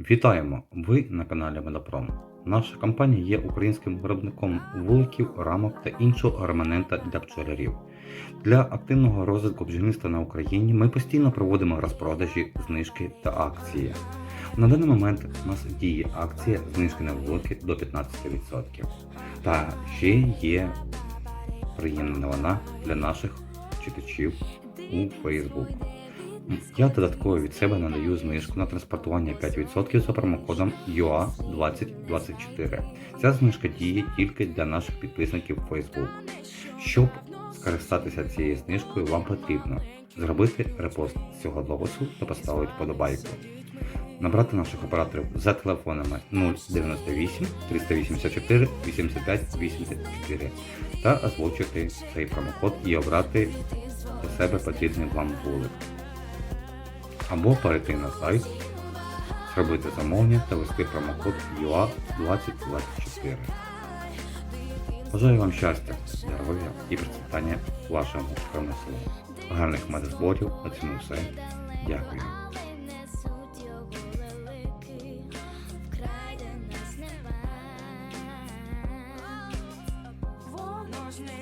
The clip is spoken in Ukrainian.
Вітаємо! Ви на каналі Медопром. Наша компанія є українським виробником вуликів, рамок та іншого реманента для пчелярів. Для активного розвитку бджільництва на Україні ми постійно проводимо розпродажі, знижки та акції. На даний момент у нас діє акція знижки на вулики до 15%. Та ще є приємна новина для наших читачів у Facebook. Я додатково від себе надаю знижку на транспортування 5% за промокодом UA2024. Ця знижка діє тільки для наших підписників Facebook. Щоб скористатися цією знижкою, вам потрібно зробити репост цього допису та поставити подобайку. Набрати наших операторів за телефонами 098 384 85 84 та озвучити цей промокод і обрати для себе потрібний вам вулик або перейти на сайт, зробити замовлення та вести промокод UA2024. Бажаю вам щастя, здоров'я і процвітання вашому промислу. Гарних медзборів, на цьому все. Дякую. Можна